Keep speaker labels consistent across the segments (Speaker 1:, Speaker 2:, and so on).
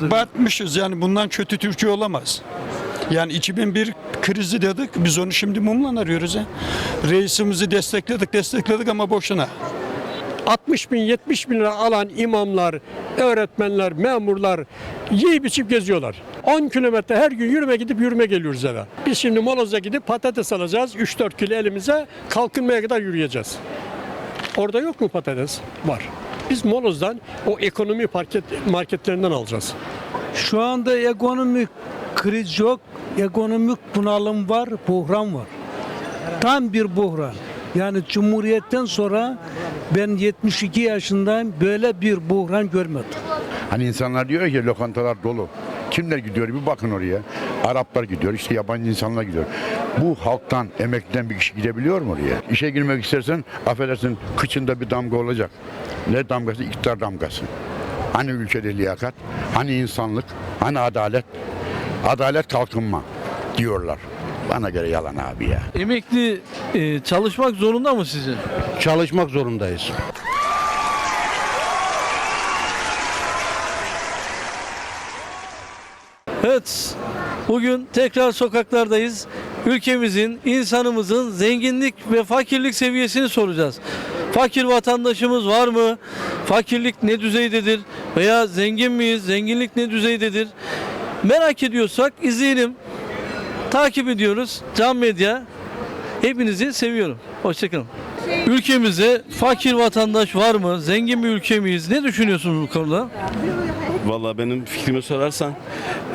Speaker 1: Batmışız yani bundan kötü Türkiye olamaz. Yani 2001 krizi dedik biz onu şimdi mumla arıyoruz ya. Reisimizi destekledik destekledik ama boşuna.
Speaker 2: 60 bin 70 bin lira alan imamlar, öğretmenler, memurlar yiyip içip geziyorlar. 10 kilometre her gün yürüme gidip yürüme geliyoruz eve. Biz şimdi moloz'a gidip patates alacağız. 3-4 kilo elimize kalkınmaya kadar yürüyeceğiz. Orada yok mu patates? Var. Biz moloz'dan o ekonomi market, marketlerinden alacağız.
Speaker 3: Şu anda ekonomik kriz yok, ekonomik bunalım var, buhran var. Tam bir buhran. Yani Cumhuriyet'ten sonra ben 72 yaşındayım, böyle bir buhran görmedim.
Speaker 4: Hani insanlar diyor ki lokantalar dolu. Kimler gidiyor bir bakın oraya. Araplar gidiyor, işte yabancı insanlar gidiyor. Bu halktan, emekliden bir kişi gidebiliyor mu oraya? İşe girmek istersen affedersin kıçında bir damga olacak. Ne damgası? İktidar damgası. Hani ülkede liyakat, hani insanlık, hani adalet, adalet kalkınma diyorlar. Bana göre yalan abi ya.
Speaker 5: Emekli e, çalışmak zorunda mı sizce?
Speaker 6: Çalışmak zorundayız.
Speaker 5: Evet. Bugün tekrar sokaklardayız. Ülkemizin, insanımızın zenginlik ve fakirlik seviyesini soracağız. Fakir vatandaşımız var mı? Fakirlik ne düzeydedir? Veya zengin miyiz? Zenginlik ne düzeydedir? Merak ediyorsak izleyelim. Takip ediyoruz. Can Medya. Hepinizi seviyorum. Hoşçakalın. Ülkemizde fakir vatandaş var mı? Zengin bir ülke miyiz? Ne düşünüyorsunuz bu konuda?
Speaker 7: Vallahi benim fikrimi sorarsan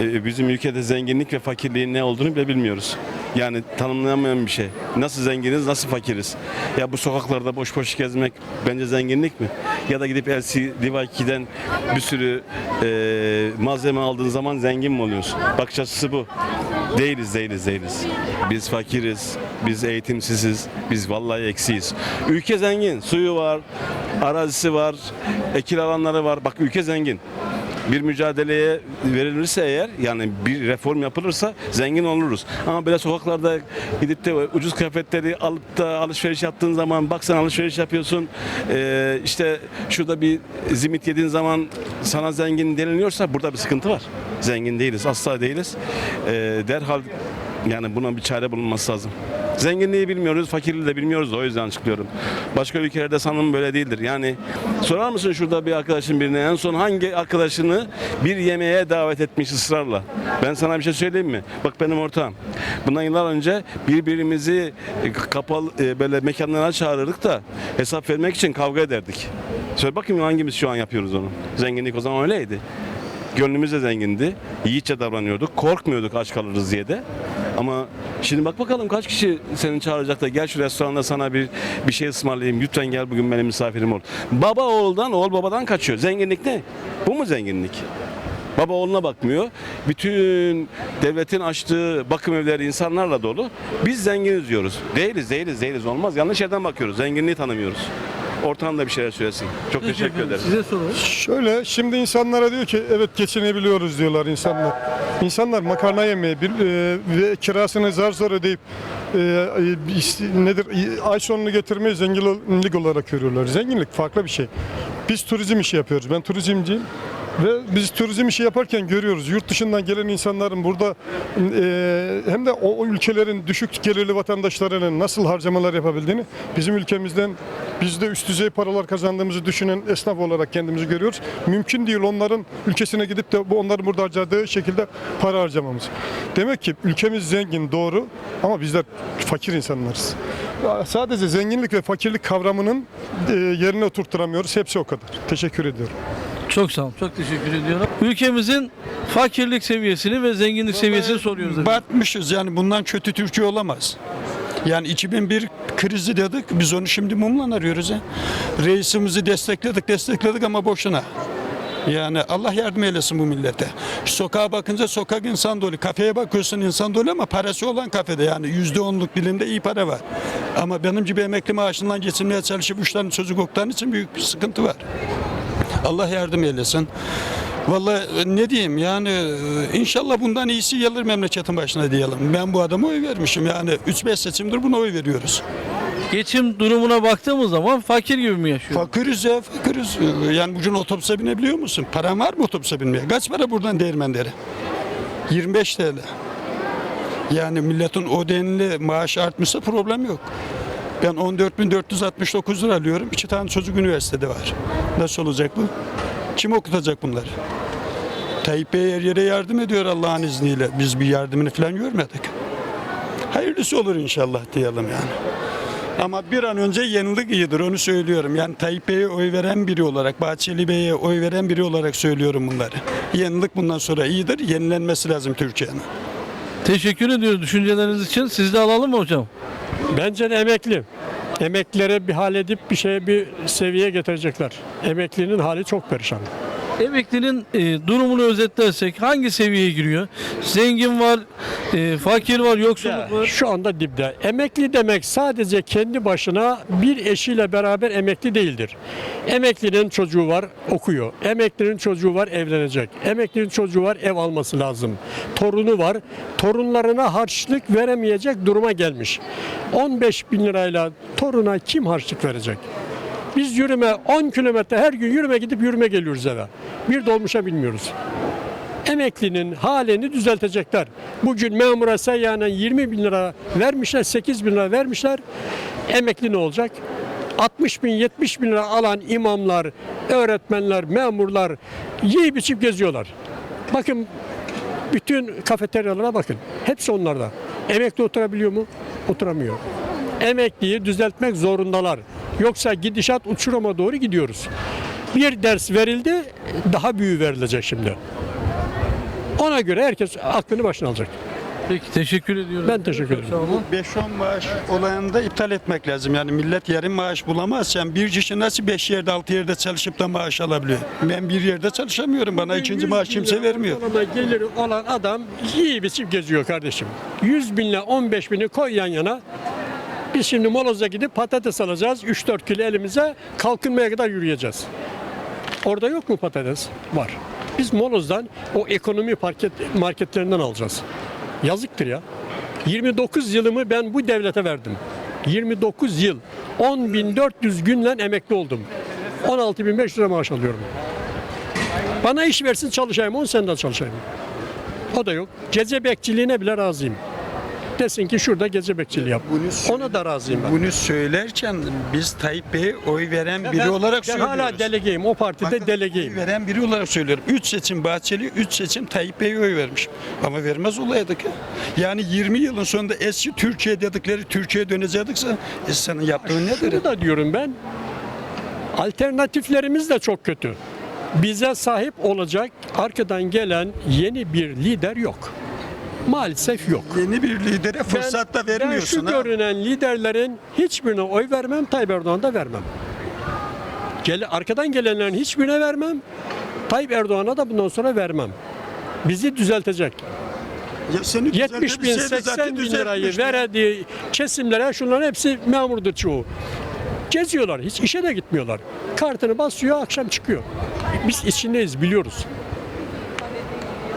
Speaker 7: e, bizim ülkede zenginlik ve fakirliğin ne olduğunu bile bilmiyoruz. Yani tanımlanamayan bir şey. Nasıl zenginiz, nasıl fakiriz? Ya bu sokaklarda boş boş gezmek bence zenginlik mi? Ya da gidip LC Livaki'den bir sürü e, malzeme aldığın zaman zengin mi oluyorsun? Bakış açısı bu. Değiliz, değiliz, değiliz. Biz fakiriz, biz eğitimsiziz, biz vallahi eksiyiz. Ülke zengin, suyu var, arazisi var, ekil alanları var. Bak ülke zengin bir mücadeleye verilirse eğer yani bir reform yapılırsa zengin oluruz. Ama böyle sokaklarda gidip de ucuz kıyafetleri alıp da alışveriş yaptığın zaman bak sen alışveriş yapıyorsun ee, işte şurada bir zimit yediğin zaman sana zengin deniliyorsa burada bir sıkıntı var. Zengin değiliz asla değiliz. Ee, derhal yani buna bir çare bulunması lazım. Zenginliği bilmiyoruz, fakirliği de bilmiyoruz da o yüzden açıklıyorum. Başka ülkelerde sanırım böyle değildir. Yani sorar mısın şurada bir arkadaşın birine en son hangi arkadaşını bir yemeğe davet etmiş ısrarla? Ben sana bir şey söyleyeyim mi? Bak benim ortağım. Bundan yıllar önce birbirimizi e, kapalı e, böyle mekanlara çağırırdık da hesap vermek için kavga ederdik. Söyle bakayım hangimiz şu an yapıyoruz onu? Zenginlik o zaman öyleydi. Gönlümüz de zengindi. Yiğitçe davranıyorduk. Korkmuyorduk aç kalırız diye de. Ama şimdi bak bakalım kaç kişi seni çağıracak da gel şu restoranda sana bir bir şey ısmarlayayım. Lütfen gel bugün benim misafirim ol. Baba oğuldan, oğul babadan kaçıyor. Zenginlik ne? Bu mu zenginlik? Baba oğluna bakmıyor. Bütün devletin açtığı bakım evleri insanlarla dolu. Biz zenginiz diyoruz. Değiliz, değiliz, değiliz. Olmaz. Yanlış yerden bakıyoruz. Zenginliği tanımıyoruz. Ortağım da bir şeyler söylesin. Çok teşekkür
Speaker 5: efendim,
Speaker 7: ederim.
Speaker 5: Size soralım.
Speaker 8: Şöyle şimdi insanlara diyor ki evet geçinebiliyoruz diyorlar insanlar. İnsanlar makarna yemeye bir, e, ve kirasını zar zor ödeyip e, e, işte nedir ay sonunu getirmeyi zenginlik olarak görüyorlar. Zenginlik farklı bir şey. Biz turizm işi yapıyoruz. Ben turizmciyim. Ve biz turizm işi yaparken görüyoruz yurt dışından gelen insanların burada e, hem de o, ülkelerin düşük gelirli vatandaşlarının nasıl harcamalar yapabildiğini bizim ülkemizden biz de üst düzey paralar kazandığımızı düşünen esnaf olarak kendimizi görüyoruz. Mümkün değil onların ülkesine gidip de bu onların burada harcadığı şekilde para harcamamız. Demek ki ülkemiz zengin doğru ama bizler fakir insanlarız. Sadece zenginlik ve fakirlik kavramının e, yerine oturtturamıyoruz. Hepsi o kadar. Teşekkür ediyorum.
Speaker 5: Çok sağ olun. Çok teşekkür ediyorum. Ülkemizin fakirlik seviyesini ve zenginlik seviyesini soruyoruz. efendim.
Speaker 1: Batmışız yani bundan kötü Türkiye olamaz. Yani 2001 krizi dedik biz onu şimdi mumla arıyoruz ya. Reisimizi destekledik destekledik ama boşuna. Yani Allah yardım eylesin bu millete. Sokağa bakınca sokak insan dolu. Kafeye bakıyorsun insan dolu ama parası olan kafede yani yüzde onluk dilimde iyi para var. Ama benim gibi emekli maaşından geçinmeye çalışıp üç tane çocuk oktan için büyük bir sıkıntı var. Allah yardım eylesin. Vallahi ne diyeyim yani e, inşallah bundan iyisi gelir memleketin başına diyelim. Ben bu adama oy vermişim yani 3-5 seçimdir buna oy veriyoruz.
Speaker 5: Geçim durumuna baktığımız zaman fakir gibi mi yaşıyor?
Speaker 1: Fakiriz ya fakiriz. Yani bugün otobüse binebiliyor musun? Paran var mı otobüse binmeye? Kaç para buradan değirmenlere? 25 TL. Yani milletin o denli maaş artmışsa problem yok. Ben 14.469 lira alıyorum. İki tane çocuk üniversitede var. Nasıl olacak bu? Kim okutacak bunları? Tayyip Bey her yere yardım ediyor Allah'ın izniyle. Biz bir yardımını falan görmedik. Hayırlısı olur inşallah diyelim yani. Ama bir an önce yenilik iyidir onu söylüyorum. Yani Tayyip Bey'e oy veren biri olarak, Bahçeli Bey'e oy veren biri olarak söylüyorum bunları. Yenilik bundan sonra iyidir. Yenilenmesi lazım Türkiye'nin.
Speaker 5: Teşekkür ediyoruz düşünceleriniz için. Siz de alalım mı hocam?
Speaker 2: Bence de emekli. Emeklilere bir hal edip bir şeye bir seviyeye getirecekler. Emeklinin hali çok perişan.
Speaker 5: Emeklinin e, durumunu özetlersek hangi seviyeye giriyor? Zengin var, e, fakir var, yoksulluk var.
Speaker 2: Şu anda dipte. Emekli demek sadece kendi başına bir eşiyle beraber emekli değildir. Emeklinin çocuğu var okuyor. Emeklinin çocuğu var evlenecek. Emeklinin çocuğu var ev alması lazım. Torunu var. Torunlarına harçlık veremeyecek duruma gelmiş. 15 bin lirayla toruna kim harçlık verecek? Biz yürüme 10 kilometre her gün yürüme gidip yürüme geliyoruz eve. Bir dolmuşa bilmiyoruz emeklinin halini düzeltecekler. Bugün memura seyyanen 20 bin lira vermişler, 8 bin lira vermişler. Emekli ne olacak? 60 bin, 70 bin lira alan imamlar, öğretmenler, memurlar yiyip içip geziyorlar. Bakın bütün kafeteryalara bakın. Hepsi onlarda. Emekli oturabiliyor mu? Oturamıyor. Emekliyi düzeltmek zorundalar. Yoksa gidişat uçuruma doğru gidiyoruz. Bir ders verildi, daha büyüğü verilecek şimdi. Ona göre herkes aklını başına alacak.
Speaker 5: Peki teşekkür ediyorum.
Speaker 2: Ben teşekkür ederim.
Speaker 5: Olun.
Speaker 1: 5-10 maaş olayını da iptal etmek lazım. Yani millet yarım maaş bulamaz. Yani bir kişi nasıl 5 yerde 6 yerde çalışıp da maaş alabiliyor? Ben bir yerde çalışamıyorum. Bana ikinci
Speaker 2: 100
Speaker 1: maaş kimse vermiyor.
Speaker 2: ortalama geliri olan adam yiyip içip geziyor kardeşim. 100 binle 15 bini koy yan yana. Biz şimdi moloza gidip patates alacağız. 3-4 kilo elimize kalkınmaya kadar yürüyeceğiz. Orada yok mu patates? Var. Biz molozdan o ekonomi market, marketlerinden alacağız. Yazıktır ya. 29 yılımı ben bu devlete verdim. 29 yıl. 10.400 günle emekli oldum. 16.500 lira maaş alıyorum. Bana iş versin çalışayım 10 seneden çalışayım. O da yok. Gece bekçiliğine bile razıyım. Desin ki şurada gece bekçiliği yap. Ona da razıyım ben.
Speaker 1: Bunu söylerken biz Tayyip Bey'e oy veren biri
Speaker 2: ben,
Speaker 1: olarak
Speaker 2: ben
Speaker 1: söylüyoruz.
Speaker 2: hala delegeyim. O partide
Speaker 1: Bakın,
Speaker 2: delegeyim.
Speaker 1: oy veren biri olarak söylüyorum. 3 seçim Bahçeli, 3 seçim Tayyip Bey'e oy vermiş. Ama vermez olaydık ya. Yani 20 yılın sonunda eski Türkiye dedikleri Türkiye'ye dönecekse e senin yaptığın nedir?
Speaker 2: Şunu da diyorum ben. Alternatiflerimiz de çok kötü. Bize sahip olacak arkadan gelen yeni bir lider yok. Maalesef yok.
Speaker 1: Yeni bir lidere fırsat da
Speaker 2: Ben
Speaker 1: vermiyorsun.
Speaker 2: şu
Speaker 1: ha.
Speaker 2: görünen liderlerin hiçbirine oy vermem, Tayyip Erdoğan'a da vermem. Gele, arkadan gelenlerin hiçbirine vermem, Tayyip Erdoğan'a da bundan sonra vermem. Bizi düzeltecek.
Speaker 1: Ya seni
Speaker 2: 70 bin,
Speaker 1: düzeltebilseydi zaten
Speaker 2: 80 bin lirayı verdiği kesimlere şunların hepsi memurdur çoğu. Geziyorlar, hiç işe de gitmiyorlar. Kartını basıyor, akşam çıkıyor. Biz içindeyiz, biliyoruz.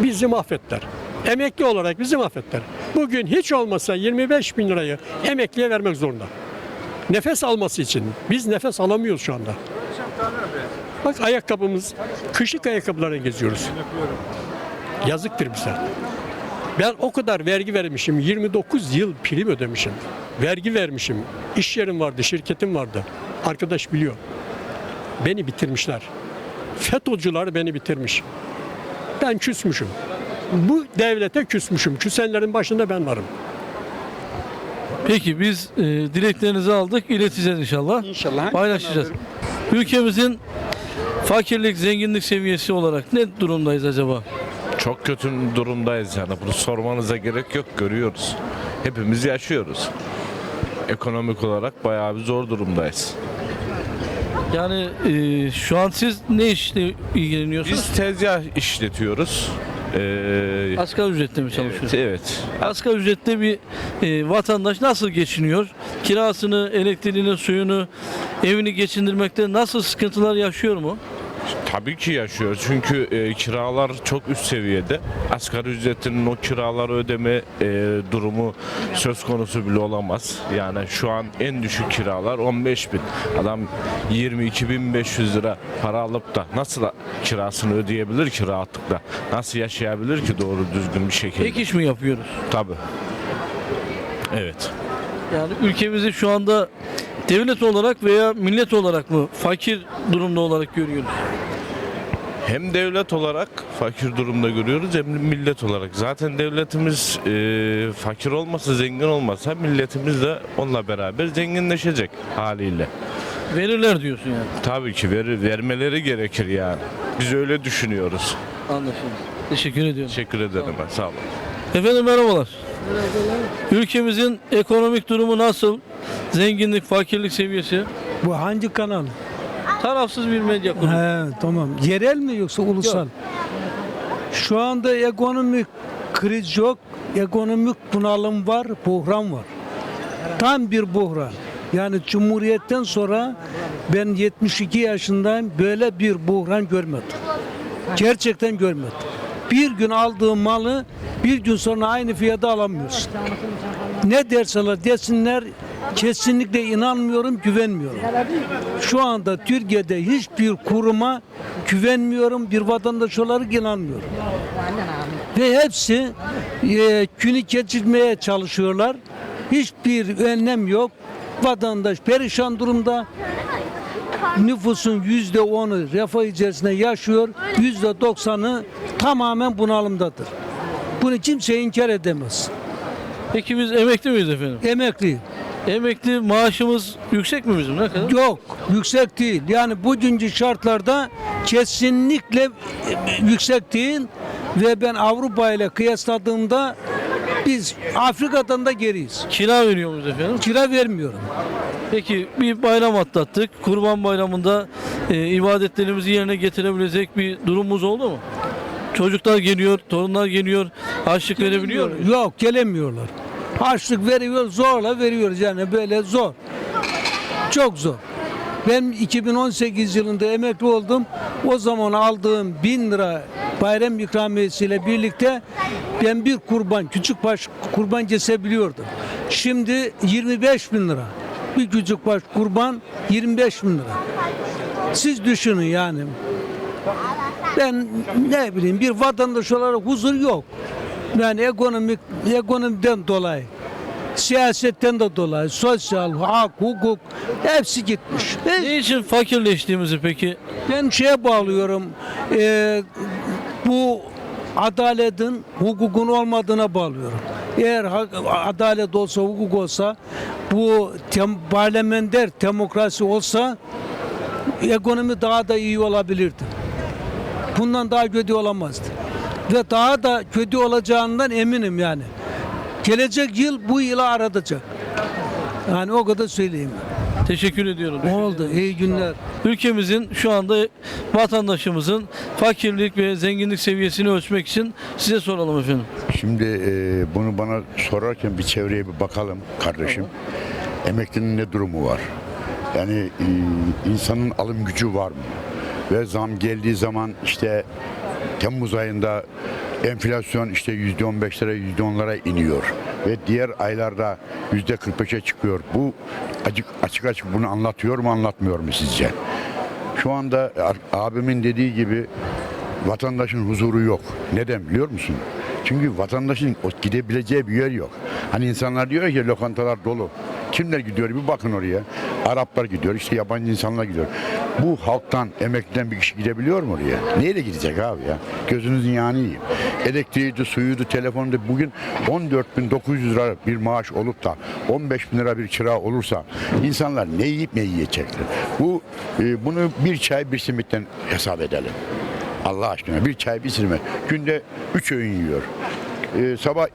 Speaker 2: Bizi mahvettiler. Emekli olarak bizi mahvettiler. Bugün hiç olmasa 25 bin lirayı emekliye vermek zorunda. Nefes alması için. Biz nefes alamıyoruz şu anda. Bak ayakkabımız, kışık ayakkabılarla geziyoruz. Yazıktır bize. Ben o kadar vergi vermişim. 29 yıl prim ödemişim. Vergi vermişim. İş yerim vardı, şirketim vardı. Arkadaş biliyor. Beni bitirmişler. FETÖ'cüler beni bitirmiş. Ben küsmüşüm. Bu devlete küsmüşüm. Küsenlerin başında ben varım.
Speaker 5: Peki biz e, dileklerinizi aldık, ileteceğiz inşallah.
Speaker 1: İnşallah.
Speaker 5: Paylaşacağız. Ülkemizin fakirlik, zenginlik seviyesi olarak ne durumdayız acaba?
Speaker 9: Çok kötü durumdayız yani. Bunu sormanıza gerek yok. Görüyoruz. Hepimiz yaşıyoruz. Ekonomik olarak bayağı bir zor durumdayız.
Speaker 5: Yani e, şu an siz ne işle ilgileniyorsunuz?
Speaker 9: Biz tezgah işletiyoruz. Ee,
Speaker 5: Asgari ücretle mi çalışıyorsunuz?
Speaker 9: evet, evet.
Speaker 5: Asgari ücretle bir e, vatandaş nasıl geçiniyor? Kirasını, elektriğini, suyunu, evini geçindirmekte nasıl sıkıntılar yaşıyor mu?
Speaker 9: Tabii ki yaşıyoruz çünkü e, kiralar çok üst seviyede. Asgari ücretinin o kiraları ödeme e, durumu söz konusu bile olamaz. Yani şu an en düşük kiralar 15 bin. Adam 22.500 lira para alıp da nasıl kirasını ödeyebilir ki rahatlıkla? Nasıl yaşayabilir ki doğru düzgün bir şekilde?
Speaker 5: Ek iş mi yapıyoruz?
Speaker 9: Tabii. Evet.
Speaker 5: Yani ülkemizi şu anda devlet olarak veya millet olarak mı fakir durumda olarak görüyoruz?
Speaker 9: Hem devlet olarak fakir durumda görüyoruz hem millet olarak. Zaten devletimiz e, fakir olmasa, zengin olmasa milletimiz de onunla beraber zenginleşecek haliyle.
Speaker 5: Verirler diyorsun yani.
Speaker 9: Tabii ki ver, vermeleri gerekir yani. Biz öyle düşünüyoruz.
Speaker 5: Anlaşıldı. Teşekkür ediyorum.
Speaker 9: Teşekkür ederim ben. Sağ olun.
Speaker 5: Efendim merhabalar. Ülkemizin ekonomik durumu nasıl? Zenginlik, fakirlik seviyesi?
Speaker 3: Bu hangi kanal?
Speaker 5: Tarafsız bir medya kurumu.
Speaker 3: He, tamam. Yerel mi yoksa ulusal? Şu anda ekonomik kriz yok. Ekonomik bunalım var, buhran var. Tam bir buhran. Yani Cumhuriyet'ten sonra ben 72 yaşındayım. Böyle bir buhran görmedim. Gerçekten görmedim. Bir gün aldığım malı bir gün sonra aynı fiyata alamıyorsun. Ne derseler desinler kesinlikle inanmıyorum, güvenmiyorum. Şu anda Türkiye'de hiçbir kuruma güvenmiyorum, bir vatandaş olarak inanmıyorum. Ve hepsi e, günü geçirmeye çalışıyorlar. Hiçbir önlem yok. Vatandaş perişan durumda. Nüfusun yüzde onu refah içerisinde yaşıyor. Yüzde doksanı tamamen bunalımdadır. Bunu kimse inkar edemez.
Speaker 5: Peki biz emekli miyiz efendim?
Speaker 3: Emekli.
Speaker 5: Emekli maaşımız yüksek mi bizim? Ne kadar?
Speaker 3: Yok, yüksek değil. Yani bugünkü şartlarda kesinlikle e, yüksek değil ve ben Avrupa ile kıyasladığımda biz Afrika'dan da geriyiz.
Speaker 5: Kira veriyor muyuz efendim?
Speaker 3: Kira vermiyorum.
Speaker 5: Peki bir bayram atlattık. Kurban bayramında e, ibadetlerimizi yerine getirebilecek bir durumumuz oldu mu? Çocuklar geliyor, torunlar geliyor. Harçlık verebiliyor muyuz?
Speaker 3: Yok, gelemiyorlar. Harçlık veriyor, zorla veriyoruz yani böyle zor. Çok zor. Ben 2018 yılında emekli oldum. O zaman aldığım 1000 lira bayram ikramiyesiyle birlikte ben bir kurban, küçük baş kurban kesebiliyordum. Şimdi 25 bin lira. Bir küçük baş kurban 25 bin lira. Siz düşünün yani. Ben ne bileyim bir vatandaş olarak huzur yok. Yani ekonomik ekonomiden dolayı, siyasetten de dolayı, sosyal, hak, hukuk hepsi gitmiş. Ve
Speaker 5: Ne için fakirleştiğimizi peki?
Speaker 3: ben şeye bağlıyorum, e, bu adaletin, hukukun olmadığına bağlıyorum. Eğer hak- adalet olsa, hukuk olsa, bu tem, parlamenter demokrasi olsa ekonomi daha da iyi olabilirdi. Bundan daha kötü olamazdı. Ve daha da kötü olacağından eminim yani. Gelecek yıl bu yılı aratacak. Yani o kadar söyleyeyim.
Speaker 5: Teşekkür ediyorum.
Speaker 3: Oldu. İyi günler.
Speaker 5: Ülkemizin şu anda vatandaşımızın fakirlik ve zenginlik seviyesini ölçmek için size soralım efendim.
Speaker 4: Şimdi e, bunu bana sorarken bir çevreye bir bakalım kardeşim. Emeklinin ne durumu var? Yani e, insanın alım gücü var mı? Ve zam geldiği zaman işte Temmuz ayında enflasyon işte yüzde on beşlere yüzde onlara iniyor ve diğer aylarda yüzde 45'e çıkıyor. Bu açık açık açık bunu anlatıyor mu anlatmıyor mu sizce? Şu anda abimin dediği gibi vatandaşın huzuru yok. Neden biliyor musun? Çünkü vatandaşın gidebileceği bir yer yok. Hani insanlar diyor ki lokantalar dolu. Kimler gidiyor bir bakın oraya. Araplar gidiyor, işte yabancı insanlar gidiyor. Bu halktan, emekliden bir kişi gidebiliyor mu oraya? Neyle gidecek abi ya? Gözünüzün yağını yiyeyim. Elektriğiydi, suyuydu, telefondu. Bugün 14.900 lira bir maaş olup da 15 bin lira bir kira olursa insanlar ne yiyip ne yiyecekler? Bu e, bunu bir çay bir simitten hesap edelim. Allah aşkına bir çay bir simit. Günde 3 öğün yiyor. Ee, sabah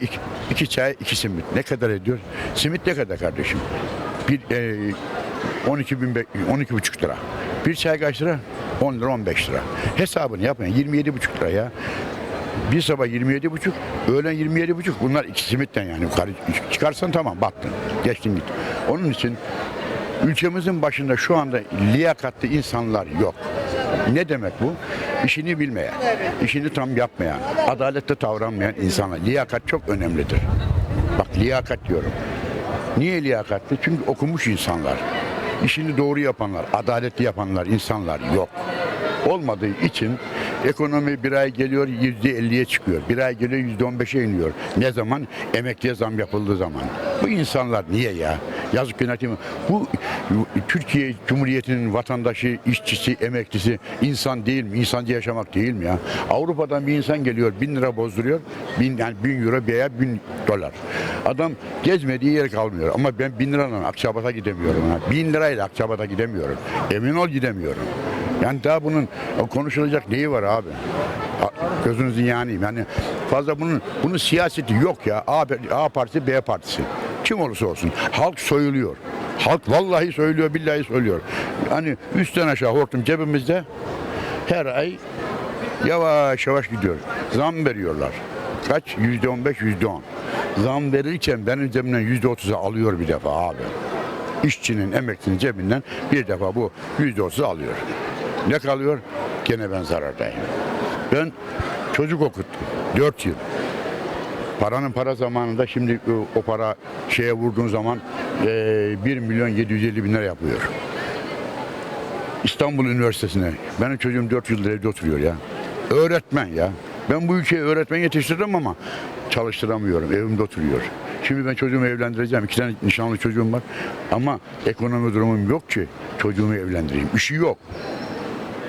Speaker 4: iki çay iki simit. Ne kadar ediyor? Simit ne kadar kardeşim? Bir e, 12 bin 12 buçuk lira. Bir çay kaç lira? 10 lira 15 lira. Hesabını yapın. 27 buçuk lira ya. Bir sabah 27 buçuk, öğlen 27 buçuk. Bunlar iki simitten yani yukarı çıkarsan tamam battın. Geçtin git. Onun için ülkemizin başında şu anda liyakatli insanlar yok. Ne demek bu? İşini bilmeyen, işini tam yapmayan, adalette davranmayan insanlar. Liyakat çok önemlidir. Bak liyakat diyorum. Niye liyakatli? Çünkü okumuş insanlar. İşini doğru yapanlar, adaletli yapanlar, insanlar yok. Olmadığı için ekonomi bir ay geliyor yüzde elliye çıkıyor. Bir ay geliyor yüzde on beşe iniyor. Ne zaman? Emekliye zam yapıldığı zaman. Bu insanlar niye ya? Yazık günah değil mi? Bu Türkiye Cumhuriyeti'nin vatandaşı, işçisi, emeklisi insan değil mi? İnsancı yaşamak değil mi ya? Avrupa'dan bir insan geliyor bin lira bozduruyor. Bin, yani bin euro veya bin dolar. Adam gezmediği yer kalmıyor. Ama ben bin lirayla Akçabat'a gidemiyorum. Ha. Bin lirayla Akçabat'a gidemiyorum. Emin ol gidemiyorum. Yani daha bunun konuşulacak neyi var abi? Gözünüzün yanıyım. Yani fazla bunun bunun siyaseti yok ya. A, A partisi B partisi. Kim olursa olsun. Halk soyuluyor. Halk vallahi söylüyor, billahi söylüyor. Hani üstten aşağı hortum cebimizde her ay yavaş yavaş gidiyor. Zam veriyorlar. Kaç? Yüzde on beş, yüzde on. Zam verirken benim cebimden yüzde otuzu alıyor bir defa abi. İşçinin, emeklinin cebinden bir defa bu yüzde otuzu alıyor. Ne kalıyor? Gene ben zarardayım. Ben çocuk okuttum. Dört yıl. Paranın para zamanında şimdi o, o para şeye vurduğun zaman eee 1 milyon 750 bin lira yapıyor. İstanbul Üniversitesi'ne. Benim çocuğum 4 yıldır evde oturuyor ya. Öğretmen ya. Ben bu ülkeye öğretmen yetiştirdim ama çalıştıramıyorum. Evimde oturuyor. Şimdi ben çocuğumu evlendireceğim. İki tane nişanlı çocuğum var. Ama ekonomi durumum yok ki çocuğumu evlendireyim. İşi yok.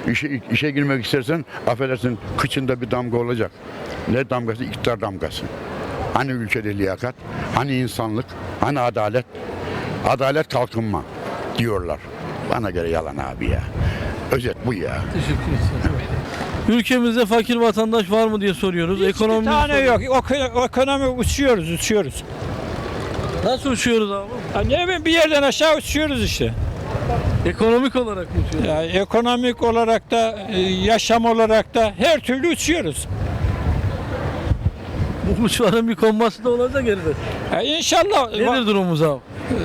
Speaker 4: İşe, işe girmek istersen affedersin kıçında bir damga olacak. Ne damgası? İktidar damgası. Hani ülkede liyakat, hani insanlık, hani adalet, adalet kalkınma diyorlar. Bana göre yalan abi ya. Özet bu ya.
Speaker 5: Teşekkür ederim. Ülkemizde fakir vatandaş var mı diye soruyoruz. Ekonomi
Speaker 10: Bir tane yok. Eko- Ekonomi uçuyoruz, uçuyoruz.
Speaker 5: Nasıl uçuyoruz abi?
Speaker 10: Ha, ne bileyim bir yerden aşağı uçuyoruz işte.
Speaker 5: Ekonomik olarak mı uçuyoruz?
Speaker 10: Ya ekonomik olarak da, e, yaşam olarak da her türlü uçuyoruz.
Speaker 5: Uçların bir konması da olacak elbet.
Speaker 10: Ya inşallah.
Speaker 5: Nedir durumumuz abi?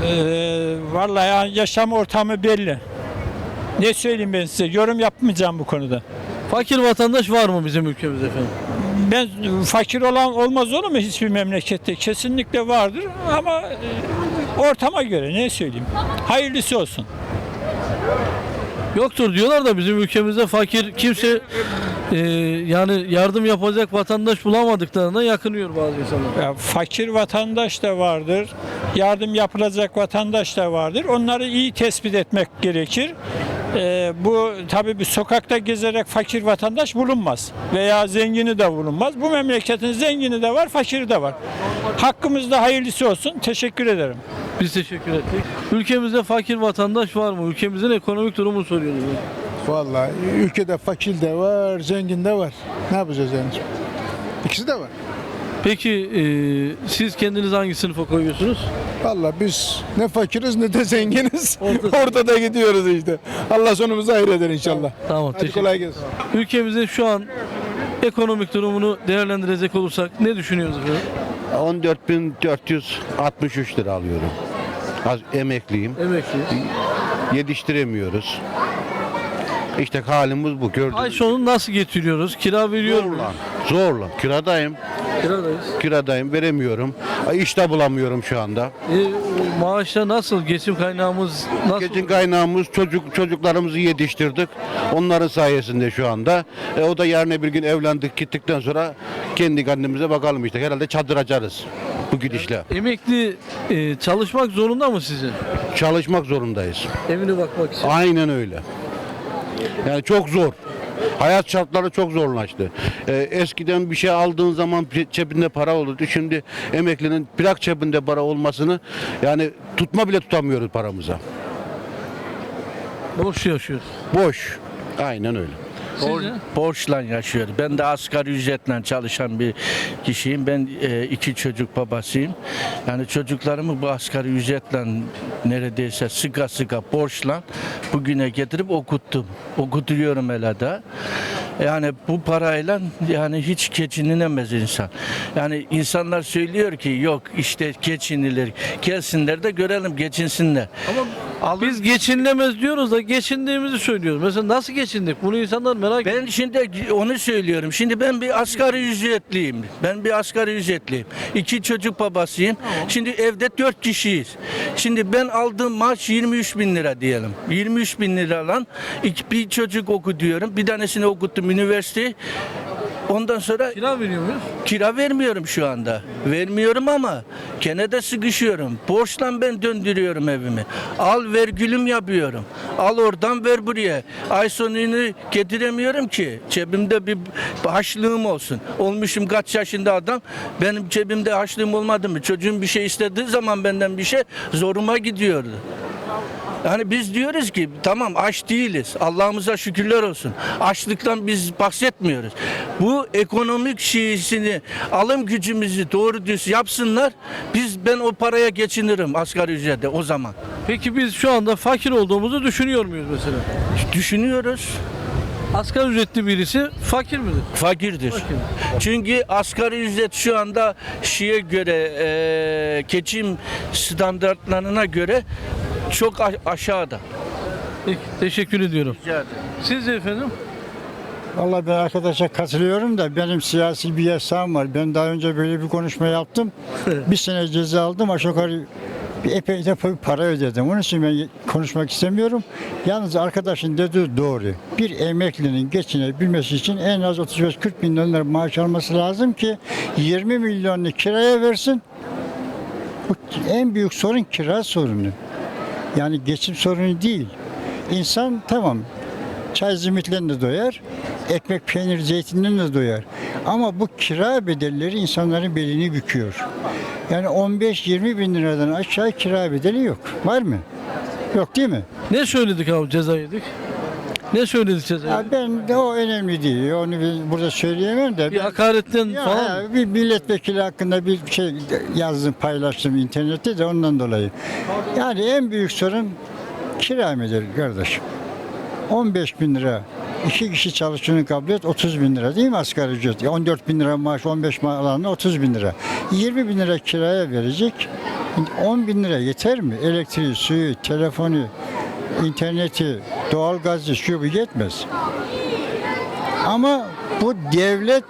Speaker 10: Ee, vallahi yani yaşam ortamı belli. Ne söyleyeyim ben size? Yorum yapmayacağım bu konuda.
Speaker 5: Fakir vatandaş var mı bizim ülkemizde efendim?
Speaker 10: Ben fakir olan olmaz olur mu hiçbir memlekette? Kesinlikle vardır ama e, ortama göre ne söyleyeyim? Hayırlısı olsun.
Speaker 5: Yoktur diyorlar da bizim ülkemizde fakir kimse e, yani yardım yapacak vatandaş bulamadıklarına yakınıyor bazı insanlar.
Speaker 10: Ya, fakir vatandaş da vardır, yardım yapılacak vatandaş da vardır. Onları iyi tespit etmek gerekir. Ee, bu tabii bir sokakta gezerek fakir vatandaş bulunmaz veya zengini de bulunmaz. Bu memleketin zengini de var, fakiri de var. Hakkımızda hayırlısı olsun. Teşekkür ederim.
Speaker 5: Biz teşekkür ettik. Ülkemizde fakir vatandaş var mı? Ülkemizin ekonomik durumu soruyoruz.
Speaker 11: Vallahi ülkede fakir de var, zengin de var. Ne yapacağız yani? İkisi de var.
Speaker 5: Peki e, siz kendiniz hangi sınıfa koyuyorsunuz?
Speaker 11: Vallahi biz ne fakiriz ne de zenginiz.
Speaker 5: Ortada.
Speaker 11: Ortada gidiyoruz işte. Allah sonumuzu hayır eder inşallah.
Speaker 5: Tamam
Speaker 11: Hadi
Speaker 5: teşekkür
Speaker 11: kolay gelsin.
Speaker 5: Ülkemizin şu an ekonomik durumunu değerlendirecek olursak ne düşünüyorsunuz efendim?
Speaker 6: 14.463 lira alıyorum. Az emekliyim.
Speaker 5: Emekli.
Speaker 6: Yetiştiremiyoruz. İşte halimiz bu. Gördüğünüz
Speaker 5: Ay sonu nasıl getiriyoruz? Kira veriyor muyuz?
Speaker 6: Zorla. Zorla. Kiradayım.
Speaker 5: Kiradayız.
Speaker 6: Kiradayım. Veremiyorum. Ay, İş de bulamıyorum şu anda.
Speaker 5: E, maaşla nasıl? Geçim kaynağımız nasıl?
Speaker 6: Geçin kaynağımız çocuk çocuklarımızı yetiştirdik. Onların sayesinde şu anda. E, o da yarın bir gün evlendik gittikten sonra kendi kendimize bakalım işte. Herhalde çadır açarız bu gidişle.
Speaker 5: Emekli e, çalışmak zorunda mı sizce?
Speaker 6: Çalışmak zorundayız.
Speaker 5: Evine bakmak için.
Speaker 6: Aynen öyle. Yani çok zor. Hayat şartları çok zorlaştı. Ee, eskiden bir şey aldığın zaman ce- cebinde para olurdu. Şimdi emeklinin plak cebinde para olmasını yani tutma bile tutamıyoruz paramıza.
Speaker 5: Boş yaşıyoruz.
Speaker 6: Boş. Aynen öyle.
Speaker 5: Sizce?
Speaker 12: borçla yaşıyor. Ben de asgari ücretle çalışan bir kişiyim. Ben e, iki çocuk babasıyım. Yani çocuklarımı bu asgari ücretle neredeyse sıka sıka borçla bugüne getirip okuttum. Okutuyorum hele de. Yani bu parayla yani hiç geçinilemez insan. Yani insanlar söylüyor ki yok işte geçinilir. Gelsinler de görelim geçinsinler.
Speaker 5: Ama Biz geçinilemez diyoruz da geçindiğimizi söylüyoruz. Mesela nasıl geçindik? Bunu insanlar merak ediyor.
Speaker 12: Ben şimdi onu söylüyorum. Şimdi ben bir asgari ücretliyim. Ben bir asgari ücretliyim. İki çocuk babasıyım. Şimdi evde dört kişiyiz. Şimdi ben aldığım maaş 23 bin lira diyelim. 23 bin lira lan. İki, bir çocuk oku diyorum. Bir tanesini okuttum üniversite. Ondan sonra
Speaker 5: Kira veriyor muyuz?
Speaker 12: Kira vermiyorum şu anda. Vermiyorum ama gene de sıkışıyorum. Borçla ben döndürüyorum evimi. Al ver gülüm yapıyorum. Al oradan ver buraya. Ay sonunu getiremiyorum ki. Cebimde bir haçlığım olsun. Olmuşum kaç yaşında adam. Benim cebimde haçlığım olmadı mı? Çocuğum bir şey istediği zaman benden bir şey zoruma gidiyordu. Yani biz diyoruz ki tamam aç değiliz. Allah'ımıza şükürler olsun. Açlıktan biz bahsetmiyoruz. Bu ekonomik şeysini alım gücümüzü doğru düz yapsınlar. Biz ben o paraya geçinirim asgari ücrete o zaman.
Speaker 5: Peki biz şu anda fakir olduğumuzu düşünüyor muyuz mesela?
Speaker 12: Düşünüyoruz.
Speaker 5: Asgari ücretli birisi fakir midir?
Speaker 12: Fakirdir. Çünkü asgari ücret şu anda şeye göre e, geçim standartlarına göre çok a- aşağıda.
Speaker 5: Peki, teşekkür ediyorum.
Speaker 12: Rica ederim.
Speaker 5: Siz efendim?
Speaker 11: Vallahi ben arkadaşa katılıyorum da benim siyasi bir yasağım var. Ben daha önce böyle bir konuşma yaptım. bir sene ceza aldım. Aşağı yukarı bir epey de bir para ödedim. Onun için ben konuşmak istemiyorum. Yalnız arkadaşın dediği doğru. Bir emeklinin geçinebilmesi için en az 35-40 bin lira maaş alması lazım ki 20 milyonunu kiraya versin. Bu en büyük sorun kira sorunu. Yani geçim sorunu değil. İnsan tamam çay zimitlerine de doyar, ekmek, peynir, zeytinden de doyar. Ama bu kira bedelleri insanların belini büküyor. Yani 15-20 bin liradan aşağı kira bedeli yok. Var mı? Yok değil mi?
Speaker 5: Ne söyledik abi ceza yedik? Ne söyledik ceza
Speaker 11: Ya ben de o önemli değil. Onu bir- burada söyleyemem de.
Speaker 5: Bir hakaretten
Speaker 11: Ya,
Speaker 5: falan
Speaker 11: ya, bir milletvekili hakkında bir şey yazdım, paylaştım internette de ondan dolayı. Yani en büyük sorun kira mıdır kardeşim? 15 bin lira. iki kişi çalıştığını kabul et 30 bin lira değil mi asgari ücret? 14 bin lira maaş 15 bin alanına 30 bin lira. 20 bin lira kiraya verecek. 10 bin lira yeter mi? Elektriği, suyu, telefonu, interneti, doğalgazı şu bu yetmez. Ama bu devlet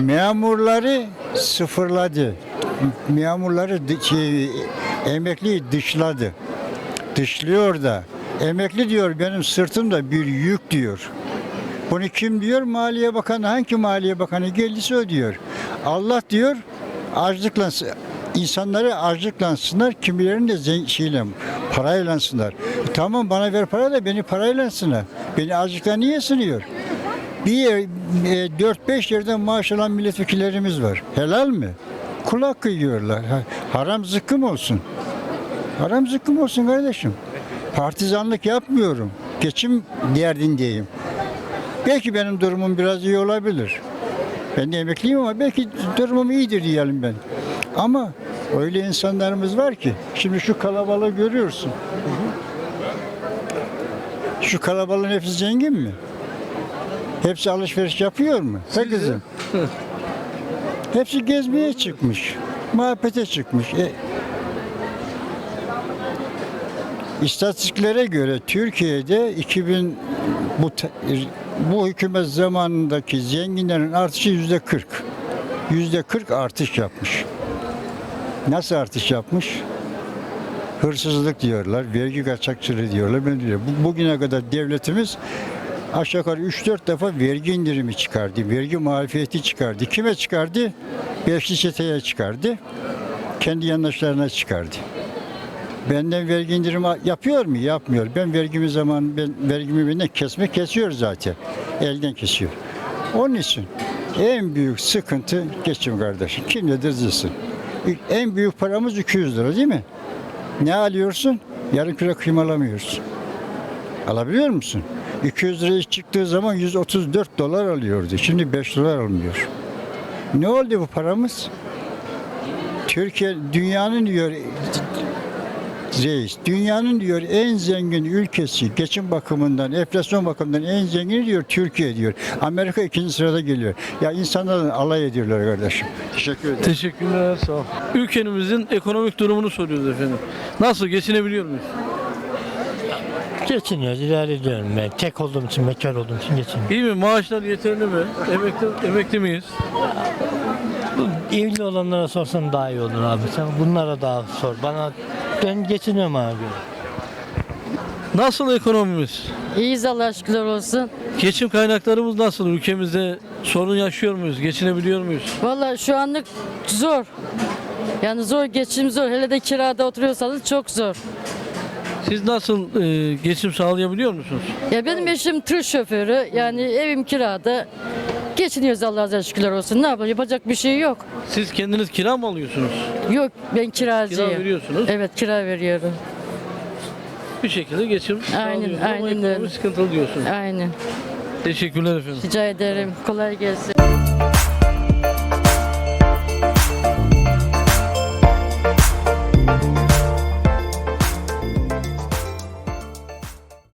Speaker 11: memurları sıfırladı. Memurları şey, emekliyi dışladı. Dışlıyor da. Emekli diyor benim sırtımda bir yük diyor. Bunu kim diyor? Maliye Bakanı. Hangi Maliye Bakanı geldiyse o. Allah diyor açlıkla insanları açlıklansınlar, kimilerini de şeyle, paraylansınlar. Tamam bana ver para da beni paraylansınlar. Beni açlıkla niye sınıyor? Bir yer, e, 4-5 yerden maaş alan milletvekillerimiz var. Helal mi? Kulak kıyıyorlar. Ha- Haram zıkkım olsun. Haram zıkkım olsun kardeşim. Partizanlık yapmıyorum. Geçim derdindeyim. Belki benim durumum biraz iyi olabilir. Ben de emekliyim ama belki durumum iyidir diyelim ben. Ama öyle insanlarımız var ki, şimdi şu kalabalığı görüyorsun. Şu kalabalığın hepsi zengin mi? Hepsi alışveriş yapıyor mu? He kızım. Hepsi gezmeye çıkmış. Muhabbete çıkmış. E, İstatistiklere göre Türkiye'de 2000 bu bu hükümet zamanındaki zenginlerin artışı yüzde 40. Yüzde 40 artış yapmış. Nasıl artış yapmış? Hırsızlık diyorlar, vergi kaçakçılığı diyorlar. Ben diyorum. Bu- Bugüne kadar devletimiz aşağı yukarı 3-4 defa vergi indirimi çıkardı. Vergi muhalefeti çıkardı. Kime çıkardı? Beşli çeteye çıkardı. Kendi yandaşlarına çıkardı. Benden vergi indirimi yapıyor mu? Yapmıyor. Ben vergimi zaman ben vergimi benden kesme kesiyor zaten. Elden kesiyor. Onun için en büyük sıkıntı geçim kardeşim. Kim ne dizilsin. En büyük paramız 200 lira değil mi? Ne alıyorsun? Yarım kilo kıyma alamıyorsun. Alabiliyor musun? 200 liraya çıktığı zaman 134 dolar alıyordu. Şimdi 5 dolar almıyor. Ne oldu bu paramız? Türkiye dünyanın reis. Dünyanın diyor en zengin ülkesi geçim bakımından, enflasyon bakımından en zengini diyor Türkiye diyor. Amerika ikinci sırada geliyor. Ya insanlar alay ediyorlar kardeşim. Teşekkür ederim.
Speaker 5: Teşekkürler sağ ol. Ülkemizin ekonomik durumunu soruyoruz efendim. Nasıl geçinebiliyor muyuz?
Speaker 13: Geçiniyoruz, idare ediyorum ben. Tek olduğum için, bekar olduğum için geçiniyorum.
Speaker 5: İyi mi? Maaşlar yeterli mi? Emekli, emekli miyiz?
Speaker 13: Evli olanlara sorsan daha iyi olur abi. Sen bunlara daha sor. Bana ben geçiniyorum abi.
Speaker 5: Nasıl ekonomimiz?
Speaker 14: İyiyiz Allah şükürler olsun.
Speaker 5: Geçim kaynaklarımız nasıl? Ülkemizde sorun yaşıyor muyuz? Geçinebiliyor muyuz?
Speaker 14: Vallahi şu anlık zor. Yani zor geçim zor. Hele de kirada oturuyorsanız çok zor.
Speaker 5: Siz nasıl e, geçim sağlayabiliyor musunuz?
Speaker 14: Ya benim eşim tır şoförü. Yani evim kirada. Geçiniyoruz Allah'a şükürler olsun. Ne yapalım yapacak bir şey yok.
Speaker 5: Siz kendiniz kira mı alıyorsunuz?
Speaker 14: Yok ben kiracıyım.
Speaker 5: Kira veriyorsunuz.
Speaker 14: Evet kira veriyorum.
Speaker 5: Bir şekilde geçim
Speaker 14: Aynen,
Speaker 5: ama
Speaker 14: aynen
Speaker 5: ekonomi
Speaker 14: öyle.
Speaker 5: sıkıntılı diyorsunuz.
Speaker 14: Aynen.
Speaker 5: Teşekkürler efendim.
Speaker 14: Rica ederim. Kolay gelsin.